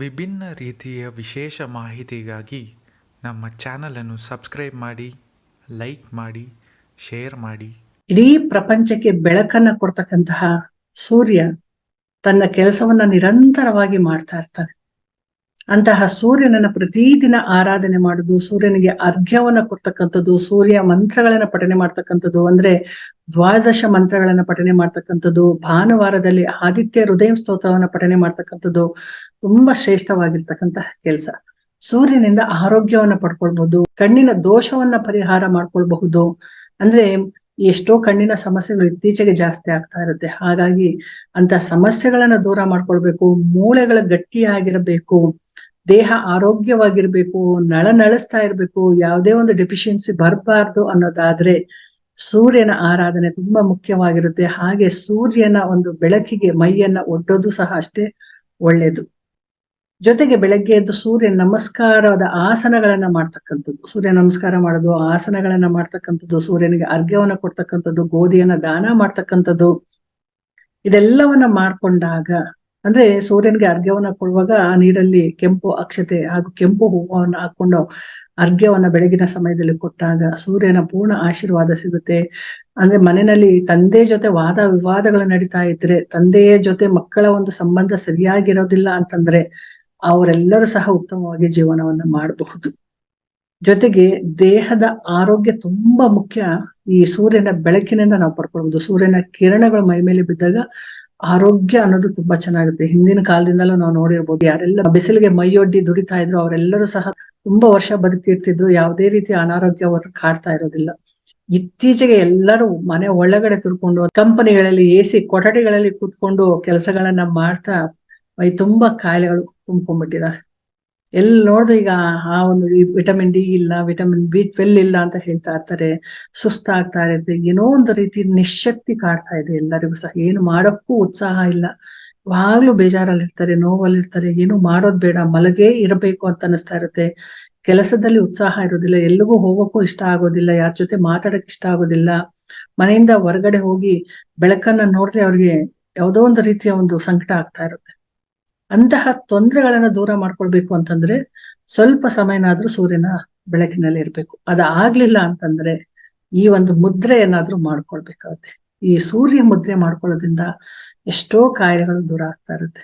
ವಿಭಿನ್ನ ರೀತಿಯ ವಿಶೇಷ ಮಾಹಿತಿಗಾಗಿ ನಮ್ಮ ಚಾನಲನ್ನು ಸಬ್ಸ್ಕ್ರೈಬ್ ಮಾಡಿ ಲೈಕ್ ಮಾಡಿ ಶೇರ್ ಮಾಡಿ. ಇಡೀ ಪ್ರಪಂಚಕ್ಕೆ ಬೆಳಕನ್ನ ಕೊಡ್ತಕ್ಕಂತಹ ಸೂರ್ಯ ತನ್ನ ಕೆಲಸವನ್ನ ನಿರಂತರವಾಗಿ ಮಾಡ್ತಾ ಇರ್ತಾನೆ. ಅಂತಹ ಸೂರ್ಯನನ್ನ ಪ್ರತಿದಿನ ಆರಾಧನೆ ಮಾಡುದು, ಸೂರ್ಯನಿಗೆ ಅರ್ಘ್ಯವನ್ನ ಕೊಡ್ತಕ್ಕಂಥದ್ದು, ಸೂರ್ಯ ಮಂತ್ರಗಳನ್ನ ಪಠನೆ ಮಾಡ್ತಕ್ಕಂಥದ್ದು, ಅಂದ್ರೆ ದ್ವಾದಶ ಮಂತ್ರಗಳನ್ನ ಪಠನೆ ಮಾಡ್ತಕ್ಕಂಥದ್ದು, ಭಾನುವಾರದಲ್ಲಿ ಆದಿತ್ಯ ಹೃದಯ ಸ್ತೋತ್ರವನ್ನ ಪಠನೆ ಮಾಡ್ತಕ್ಕಂಥದ್ದು ತುಂಬಾ ಶ್ರೇಷ್ಠವಾಗಿರ್ತಕ್ಕಂತಹ ಕೆಲಸ. ಸೂರ್ಯನಿಂದ ಆರೋಗ್ಯವನ್ನ ಪಡ್ಕೊಳ್ಬಹುದು, ಕಣ್ಣಿನ ದೋಷವನ್ನ ಪರಿಹಾರ ಮಾಡ್ಕೊಳ್ಬಹುದು. ಅಂದ್ರೆ ಎಷ್ಟೋ ಕಣ್ಣಿನ ಸಮಸ್ಯೆಗಳು ಇತ್ತೀಚೆಗೆ ಜಾಸ್ತಿ ಆಗ್ತಾ ಇರುತ್ತೆ. ಹಾಗಾಗಿ ಅಂತ ಸಮಸ್ಯೆಗಳನ್ನ ದೂರ ಮಾಡ್ಕೊಳ್ಬೇಕು, ಮೂಳೆಗಳ ಗಟ್ಟಿಯಾಗಿರ್ಬೇಕು. ದೇಹ ಆರೋಗ್ಯವಾಗಿರ್ಬೇಕು, ನಳ ನಳಸ್ತಾ ಇರ್ಬೇಕು, ಯಾವುದೇ ಒಂದು ಡೆಫಿಷಿಯನ್ಸಿ ಬರಬಾರ್ದು ಅನ್ನೋದಾದ್ರೆ ಸೂರ್ಯನ ಆರಾಧನೆ ತುಂಬಾ ಮುಖ್ಯವಾಗಿರುತ್ತೆ. ಹಾಗೆ ಸೂರ್ಯನ ಒಂದು ಬೆಳಕಿಗೆ ಮೈಯನ್ನ ಒಡ್ಡೋದು ಸಹ ಅಷ್ಟೇ ಒಳ್ಳೇದು. ಜೊತೆಗೆ ಬೆಳಗ್ಗೆ ಎದ್ದು ಸೂರ್ಯ ನಮಸ್ಕಾರದ ಆಸನಗಳನ್ನ ಮಾಡ್ತಕ್ಕಂಥದ್ದು. ಸೂರ್ಯ ನಮಸ್ಕಾರ ಮಾಡೋದು, ಆಸನಗಳನ್ನ ಮಾಡ್ತಕ್ಕಂಥದ್ದು, ಸೂರ್ಯನಿಗೆ ಅರ್ಘ್ಯವನ್ನು ಕೊಡ್ತಕ್ಕಂಥದ್ದು, ಗೋಧಿಯನ್ನ ದಾನ ಮಾಡ್ತಕ್ಕಂಥದ್ದು, ಇದೆಲ್ಲವನ್ನ ಮಾಡ್ಕೊಂಡಾಗ ಅಂದ್ರೆ ಸೂರ್ಯನಿಗೆ ಅರ್ಘ್ಯವನ್ನ ಕೊಡುವಾಗ ಆ ನೀರಲ್ಲಿ ಕೆಂಪು ಅಕ್ಷತೆ ಹಾಗೂ ಕೆಂಪು ಹೂವನ್ನ ಹಾಕೊಂಡು ಅರ್ಘ್ಯವನ್ನ ಬೆಳಗಿನ ಸಮಯದಲ್ಲಿ ಕೊಟ್ಟಾಗ ಸೂರ್ಯನ ಪೂರ್ಣ ಆಶೀರ್ವಾದ ಸಿಗುತ್ತೆ. ಅಂದ್ರೆ ಮನೆಯಲ್ಲಿ ತಂದೆ ಜೊತೆ ವಾದ ವಿವಾದಗಳು ನಡೀತಾ ಇದ್ರೆ ತಂದೆಯ ಜೊತೆ ಮಕ್ಕಳ ಒಂದು ಸಂಬಂಧ ಸರಿಯಾಗಿರೋದಿಲ್ಲ ಅಂತಂದ್ರೆ ಅವರೆಲ್ಲರೂ ಸಹ ಉತ್ತಮವಾಗಿ ಜೀವನವನ್ನ ಮಾಡಬಹುದು. ಜೊತೆಗೆ ದೇಹದ ಆರೋಗ್ಯ ತುಂಬಾ ಮುಖ್ಯ. ಈ ಸೂರ್ಯನ ಬೆಳಕಿನಿಂದ ನಾವು ಪಡ್ಕೊಳ್ಬಹುದು ಸೂರ್ಯನ ಕಿರಣಗಳು ಮೈ ಮೇಲೆ ಬಿದ್ದಾಗ ಆರೋಗ್ಯ ಅನ್ನೋದು ತುಂಬಾ ಚೆನ್ನಾಗುತ್ತೆ ಹಿಂದಿನ ಕಾಲದಿಂದಲೂ ನಾವು ನೋಡಿರ್ಬೋದು, ಯಾರೆಲ್ಲ ಬಿಸಿಲಿಗೆ ಮೈಯೊಡ್ಡಿ ದುಡಿತಾ ಇದ್ರು, ಅವರೆಲ್ಲರೂ ಸಹ ತುಂಬಾ ವರ್ಷ ಬದುಕ್ತಿರ್ತಿದ್ರು, ಯಾವುದೇ ರೀತಿ ಅನಾರೋಗ್ಯ ಅವರು ಕಾಡ್ತಾ ಇರೋದಿಲ್ಲ. ಇತ್ತೀಚೆಗೆ ಎಲ್ಲರೂ ಮನೆ ಒಳಗಡೆ ತುರ್ಕೊಂಡು, ಕಂಪನಿಗಳಲ್ಲಿ ಎ ಸಿ ಕೊಠಡಿಗಳಲ್ಲಿ ಕೂತ್ಕೊಂಡು ಕೆಲಸಗಳನ್ನ ಮಾಡ್ತಾ ತುಂಬಾ ಕಾಯಿಲೆಗಳು ತುಂಬ್ಕೊಂಡ್ಬಿಟ್ಟಿದ್ದಾರೆ ಎಲ್ಲಿ ನೋಡಿದ್ರೆ ಈಗ, ಆ ಒಂದು ವಿಟಮಿನ್ ಡಿ ಇಲ್ಲ ವಿಟಮಿನ್ ಬಿ ಟ್ವೆಲ್ ಇಲ್ಲ ಅಂತ ಹೇಳ್ತಾ ಇರ್ತಾರೆ ಸುಸ್ತಾಗ್ತಾ ಇರುತ್ತೆ, ಏನೋ ಒಂದು ರೀತಿ ನಿಶಕ್ತಿ ಕಾಡ್ತಾ ಇದೆ ಎಲ್ಲರಿಗೂ ಸಹ. ಏನು ಮಾಡೋಕ್ಕೂ ಉತ್ಸಾಹ ಇಲ್ಲ. ಯಾವಾಗ್ಲೂ ಬೇಜಾರಲ್ಲಿ ಇರ್ತಾರೆ ನೋವಲ್ಲಿ ಇರ್ತಾರೆ ಏನು ಮಾಡೋದ್ ಬೇಡ, ಮಲಗೇ ಇರಬೇಕು ಅಂತ ಅನಿಸ್ತಾ ಇರುತ್ತೆ. ಕೆಲಸದಲ್ಲಿ ಉತ್ಸಾಹ ಇರೋದಿಲ್ಲ ಎಲ್ಲಿಗೂ ಹೋಗೋಕ್ಕೂ ಇಷ್ಟ ಆಗೋದಿಲ್ಲ, ಯಾರ ಜೊತೆ ಮಾತಾಡಕ್ ಇಷ್ಟ ಆಗೋದಿಲ್ಲ. ಮನೆಯಿಂದ ಹೊರಗಡೆ ಹೋಗಿ ಬೆಳಕನ್ನ ನೋಡಿದ್ರೆ ಅವ್ರಿಗೆ ಯಾವುದೋ ಒಂದು ರೀತಿಯ ಒಂದು ಸಂಕಟ ಆಗ್ತಾ ಇರುತ್ತೆ. ಅಂತಹ ತೊಂದರೆಗಳನ್ನ ದೂರ ಮಾಡ್ಕೊಳ್ಬೇಕು ಅಂತಂದ್ರೆ ಸ್ವಲ್ಪ ಸಮಯನಾದ್ರೂ ಸೂರ್ಯನ ಬೆಳಕಿನಲ್ಲಿ ಇರ್ಬೇಕು. ಅದಾಗ್ಲಿಲ್ಲ ಅಂತಂದ್ರೆ ಈ ಒಂದು ಮುದ್ರೆ ಏನಾದ್ರೂ ಮಾಡ್ಕೊಳ್ಬೇಕಾಗುತ್ತೆ. ಈ ಸೂರ್ಯ ಮುದ್ರೆ ಮಾಡ್ಕೊಳ್ಳೋದ್ರಿಂದ ಎಷ್ಟೋ ಕಾಯಿಲೆಗಳು ದೂರ ಆಗ್ತಾ ಇರುತ್ತೆ.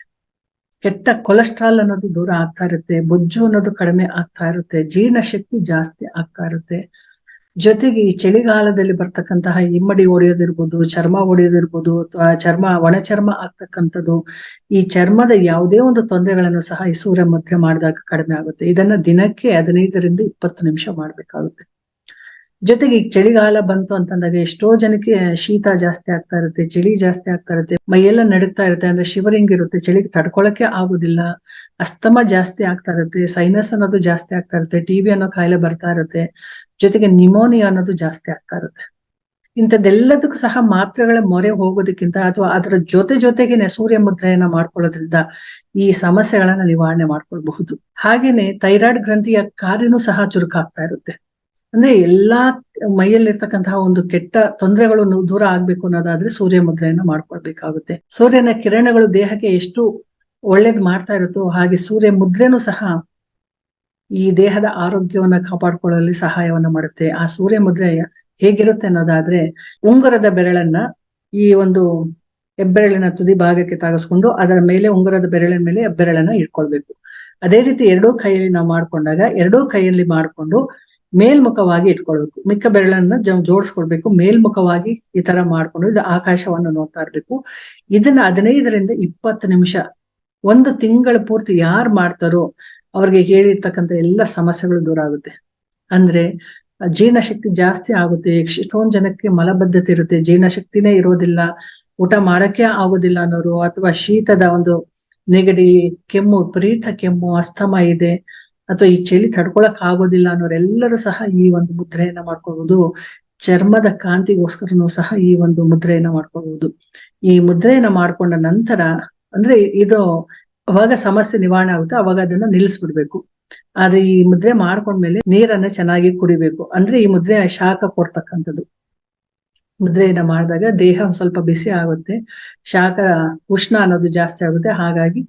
ಕೆಟ್ಟ ಕೊಲೆಸ್ಟ್ರಾಲ್ ಅನ್ನೋದು ದೂರ ಆಗ್ತಾ ಇರುತ್ತೆ. ಬೊಜ್ಜು ಅನ್ನೋದು ಕಡಿಮೆ ಆಗ್ತಾ ಇರುತ್ತೆ. ಜೀರ್ಣಶಕ್ತಿ ಜಾಸ್ತಿ ಆಗ್ತಾ ಇರುತ್ತೆ. ಜೊತೆಗೆ ಈ ಚಳಿಗಾಲದಲ್ಲಿ ಬರ್ತಕ್ಕಂತಹ ಇಮ್ಮಡಿ ಒಡೆಯೋದಿರ್ಬೋದು, ಚರ್ಮ ಒಡೆಯೋದಿರ್ಬೋದು ಅಥವಾ ಚರ್ಮ ಒಣ ಚರ್ಮ ಆಗ್ತಕ್ಕಂಥದ್ದು, ಈ ಚರ್ಮದ ಯಾವುದೇ ಒಂದು ತೊಂದರೆಗಳನ್ನು ಸಹ ಈ ಸೂರ್ಯ ಮುದ್ರೆ ಮಾಡಿದಾಗ ಕಡಿಮೆ ಆಗುತ್ತೆ. ಇದನ್ನ ದಿನಕ್ಕೆ ಹದಿನೈದರಿಂದ ಇಪ್ಪತ್ತು ನಿಮಿಷ ಮಾಡ್ಬೇಕಾಗುತ್ತೆ. ಜೊತೆಗೆ ಈಗ ಚಳಿಗಾಲ ಬಂತು ಅಂತಂದಾಗ ಎಷ್ಟೋ ಜನಕ್ಕೆ ಶೀತ ಜಾಸ್ತಿ ಆಗ್ತಾ ಇರುತ್ತೆ, ಚಳಿ ಜಾಸ್ತಿ ಆಗ್ತಾ ಇರುತ್ತೆ ಮೈಯೆಲ್ಲ ನಡುಗ್ತಾ ಇರುತ್ತೆ, ಅಂದ್ರೆ ಶಿವರಿಂಗ್ ಇರುತ್ತೆ, ಚಳಿಗೆ ತಡ್ಕೊಳಕ್ಕೆ ಆಗುದಿಲ್ಲ, ಅಸ್ತಮ ಜಾಸ್ತಿ ಆಗ್ತಾ ಇರುತ್ತೆ ಸೈನಸ್ ಅನ್ನೋದು ಜಾಸ್ತಿ ಆಗ್ತಾ ಇರುತ್ತೆ ಟಿವಿ ಅನ್ನೋ ಕಾಯಿಲೆ ಬರ್ತಾ ಇರುತ್ತೆ, ಜೊತೆಗೆ ನಿಮೋನಿಯಾ ಅನ್ನೋದು ಜಾಸ್ತಿ ಆಗ್ತಾ ಇರುತ್ತೆ. ಇಂಥದ್ದೆಲ್ಲದಕ್ಕೂ ಸಹ ಮಾತ್ರೆಗಳ ಮೊರೆ ಹೋಗೋದಕ್ಕಿಂತ ಅಥವಾ ಅದರ ಜೊತೆ ಜೊತೆಗೇನೆ ಸೂರ್ಯ ಮುದ್ರೆಯನ್ನ ಮಾಡ್ಕೊಳ್ಳೋದ್ರಿಂದ ಈ ಸಮಸ್ಯೆಗಳನ್ನ ನಿವಾರಣೆ ಮಾಡ್ಕೊಳ್ಬಹುದು. ಹಾಗೇನೆ ಥೈರಾಯ್ಡ್ ಗ್ರಂಥಿಯ ಕಾರ್ಯನೂ ಸಹ ಚುರುಕಾಗ್ತಾ ಇರುತ್ತೆ. ಅಂದ್ರೆ ಎಲ್ಲಾ ಮೈಯಲ್ಲಿರ್ತಕ್ಕಂತಹ ಒಂದು ಕೆಟ್ಟ ತೊಂದರೆಗಳು ದೂರ ಆಗ್ಬೇಕು ಅನ್ನೋದಾದ್ರೆ ಸೂರ್ಯ ಮುದ್ರೆಯನ್ನು ಮಾಡ್ಕೊಳ್ಬೇಕಾಗುತ್ತೆ. ಸೂರ್ಯನ ಕಿರಣಗಳು ದೇಹಕ್ಕೆ ಎಷ್ಟು ಒಳ್ಳೇದ್ ಮಾಡ್ತಾ ಇರುತ್ತೋ ಹಾಗೆ ಸೂರ್ಯ ಮುದ್ರೆನೂ ಸಹ ಈ ದೇಹದ ಆರೋಗ್ಯವನ್ನ ಕಾಪಾಡ್ಕೊಳ್ಳಲು ಸಹಾಯವನ್ನ ಮಾಡುತ್ತೆ. ಆ ಸೂರ್ಯ ಮುದ್ರೆ ಹೇಗಿರುತ್ತೆ ಅನ್ನೋದಾದ್ರೆ ಉಂಗುರದ ಬೆರಳನ್ನ ಈ ಒಂದು ಹೆಬ್ಬೆರಳಿನ ತುದಿ ಭಾಗಕ್ಕೆ ತಾಗಿಸ್ಕೊಂಡು ಅದರ ಮೇಲೆ ಉಂಗುರದ ಬೆರಳಿನ ಮೇಲೆ ಹೆಬ್ಬೆರಳನ್ನ ಇಟ್ಕೊಳ್ಬೇಕು. ಅದೇ ರೀತಿ ಎರಡೂ ಕೈಯಲ್ಲಿ ನಾವು ಮಾಡ್ಕೊಂಡಾಗ ಎರಡೂ ಕೈಯಲ್ಲಿ ಮಾಡ್ಕೊಂಡು ಮೇಲ್ಮುಖವಾಗಿ ಇಟ್ಕೊಳ್ಬೇಕು. ಮಿಕ್ಕ ಬೆರಳನ್ನ ಜೋಡಿಸ್ಕೊಳ್ಬೇಕು. ಮೇಲ್ಮುಖವಾಗಿ ಈ ತರ ಮಾಡ್ಕೊಂಡು ಇದು ಆಕಾಶವನ್ನು ನೋಡ್ತಾ ಇರ್ಬೇಕು. ಇದನ್ನ ಹದಿನೈದರಿಂದ ಇಪ್ಪತ್ತು ನಿಮಿಷ, ಒಂದು ತಿಂಗಳ ಪೂರ್ತಿ ಯಾರು ಮಾಡ್ತಾರೋ ಅವ್ರಿಗೆ ಹೇಳಿರ್ತಕ್ಕಂಥ ಎಲ್ಲ ಸಮಸ್ಯೆಗಳು ದೂರ ಆಗುತ್ತೆ. ಅಂದ್ರೆ, ಜೀರ್ಣಶಕ್ತಿ ಜಾಸ್ತಿ ಆಗುತ್ತೆ. ಎಷ್ಟೊಂದ್ ಜನಕ್ಕೆ ಮಲಬದ್ಧತೆ ಇರುತ್ತೆ. ಜೀರ್ಣಶಕ್ತಿನೇ ಇರೋದಿಲ್ಲ. ಊಟ ಮಾಡಕ್ಕೆ ಆಗೋದಿಲ್ಲ ಅನ್ನೋರು, ಅಥವಾ ಶೀತದ ಒಂದು ನೆಗಡಿ, ಕೆಮ್ಮು, ಪ್ರೀತ ಕೆಮ್ಮು, ಅಸ್ತಮ ಇದೆ. ಅಥವಾ ಈ ಚಳಿ ತಡ್ಕೊಳಕ್ ಆಗೋದಿಲ್ಲ ಅನ್ನೋರೆಲ್ಲರೂ ಸಹ ಈ ಒಂದು ಮುದ್ರೆಯನ್ನ ಮಾಡ್ಕೋಬಹುದು ಚರ್ಮದ ಕಾಂತಿಗೋಸ್ಕರನು ಸಹ ಈ ಒಂದು ಮುದ್ರೆಯನ್ನ ಮಾಡ್ಕೋಬಹುದು ಈ ಮುದ್ರೆಯನ್ನ ಮಾಡ್ಕೊಂಡ ನಂತರ, ಅಂದ್ರೆ ಇದು ಅವಾಗ ಸಮಸ್ಯೆ ನಿವಾರಣೆ ಆಗುತ್ತೆ, ಅವಾಗ ಅದನ್ನ ನಿಲ್ಲಿಸ್ಬಿಡ್ಬೇಕು. ಆದ್ರೆ ಈ ಮುದ್ರೆ ಮಾಡ್ಕೊಂಡ್ಮೇಲೆ ನೀರನ್ನ ಚೆನ್ನಾಗಿ ಕುಡಿಬೇಕು. ಅಂದ್ರೆ ಈ ಮುದ್ರೆ ಶಾಖ ಕೊಡ್ತಕ್ಕಂಥದ್ದು. ಮುದ್ರೆಯನ್ನ ಮಾಡಿದಾಗ ದೇಹ ಸ್ವಲ್ಪ ಬಿಸಿ ಆಗುತ್ತೆ, ಶಾಖ ಉಷ್ಣ ಅನ್ನೋದು ಜಾಸ್ತಿ ಆಗುತ್ತೆ, ಹಾಗಾಗಿ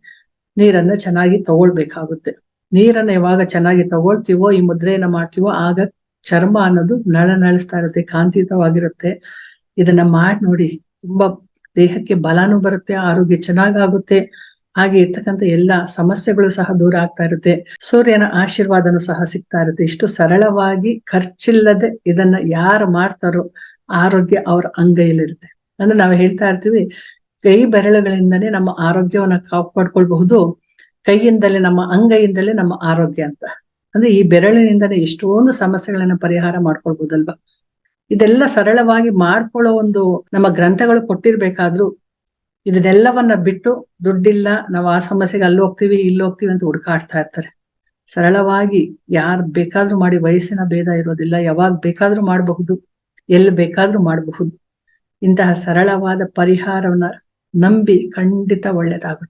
ನೀರನ್ನ ಚೆನ್ನಾಗಿ ತಗೊಳ್ಬೇಕಾಗುತ್ತೆ. ನೀರನ್ನ ಯಾವಾಗ ಚೆನ್ನಾಗಿ ತಗೊಳ್ತೀವೋ, ಈ ಮುದ್ರೆಯನ್ನ ಮಾಡ್ತೀವೋ, ಆಗ ಚರ್ಮ ಅನ್ನೋದು ನಳ ನಳಿಸ್ತಾ ಇರುತ್ತೆ, ಕಾಂತಿಯುತವಾಗಿರುತ್ತೆ. ಇದನ್ನ ಮಾಡಿ ನೋಡಿ, ತುಂಬಾ ದೇಹಕ್ಕೆ ಬಲಾನು ಬರುತ್ತೆ, ಆರೋಗ್ಯ ಚೆನ್ನಾಗಾಗುತ್ತೆ. ಹಾಗೆ ಇರ್ತಕ್ಕಂಥ ಎಲ್ಲ ಸಮಸ್ಯೆಗಳು ಸಹ ದೂರ ಆಗ್ತಾ ಇರುತ್ತೆ. ಸೂರ್ಯನ ಆಶೀರ್ವಾದನು ಸಹ ಸಿಗ್ತಾ ಇರುತ್ತೆ. ಇಷ್ಟು ಸರಳವಾಗಿ ಖರ್ಚಿಲ್ಲದೆ ಇದನ್ನ ಯಾರು ಮಾಡ್ತಾರೋ, ಆರೋಗ್ಯ ಅವ್ರ ಅಂಗೈಯಲ್ಲಿರುತ್ತೆ. ಅಂದ್ರೆ ನಾವು ಹೇಳ್ತಾ ಇರ್ತೀವಿ, ಕೈ ಬೆರಳುಗಳಿಂದನೇ ನಮ್ಮ ಆರೋಗ್ಯವನ್ನ ಕಾಪಾಡ್ಕೊಳ್ಬಹುದು. ಕೈಯಿಂದಲೇ, ನಮ್ಮ ಅಂಗೈಯಿಂದಲೇ ನಮ್ಮ ಆರೋಗ್ಯ ಅಂತ. ಅಂದ್ರೆ ಈ ಬೆರಳಿನಿಂದನೇ ಎಷ್ಟೊಂದು ಸಮಸ್ಯೆಗಳನ್ನ ಪರಿಹಾರ ಮಾಡ್ಕೊಳ್ಬಹುದಲ್ವಾ ಇದೆಲ್ಲ ಸರಳವಾಗಿ ಮಾಡ್ಕೊಳ್ಳೋ ಒಂದು ನಮ್ಮ ಗ್ರಂಥಗಳು ಕೊಟ್ಟಿರ್ಬೇಕಾದ್ರೂ ಇದನ್ನೆಲ್ಲವನ್ನ ಬಿಟ್ಟು ದುಡ್ಡಿಲ್ಲ, ನಾವು ಆ ಸಮಸ್ಯೆಗೆ ಅಲ್ಲಿ ಹೋಗ್ತೀವಿ ಇಲ್ಲಿ ಹೋಗ್ತೀವಿ ಅಂತ ಹುಡುಕಾಡ್ತಾ ಇರ್ತಾರೆ. ಸರಳವಾಗಿ ಯಾರು ಬೇಕಾದ್ರೂ ಮಾಡಿ, ವಯಸ್ಸಿನ ಭೇದ ಇರೋದಿಲ್ಲ, ಯಾವಾಗ ಬೇಕಾದ್ರೂ ಮಾಡಬಹುದು ಎಲ್ಲಿ ಬೇಕಾದ್ರೂ ಮಾಡಬಹುದು. ಇಂತಹ ಸರಳವಾದ ಪರಿಹಾರವನ್ನ ನಂಬಿ ಖಂಡಿತ ಒಳ್ಳೇದಾಗುತ್ತೆ.